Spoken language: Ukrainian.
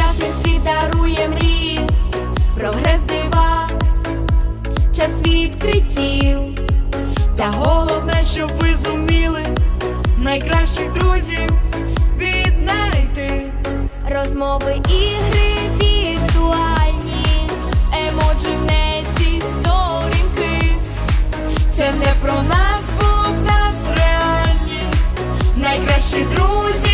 Щасний світ дарує мрії, прогрес дива, час відкриттів, та головне, щоб ви зуміли найкращих друзів віднайти. Розмови ігри віртуальні, емоджі в сторінки. Це не про нас, бо в нас реальні, найкращі друзі.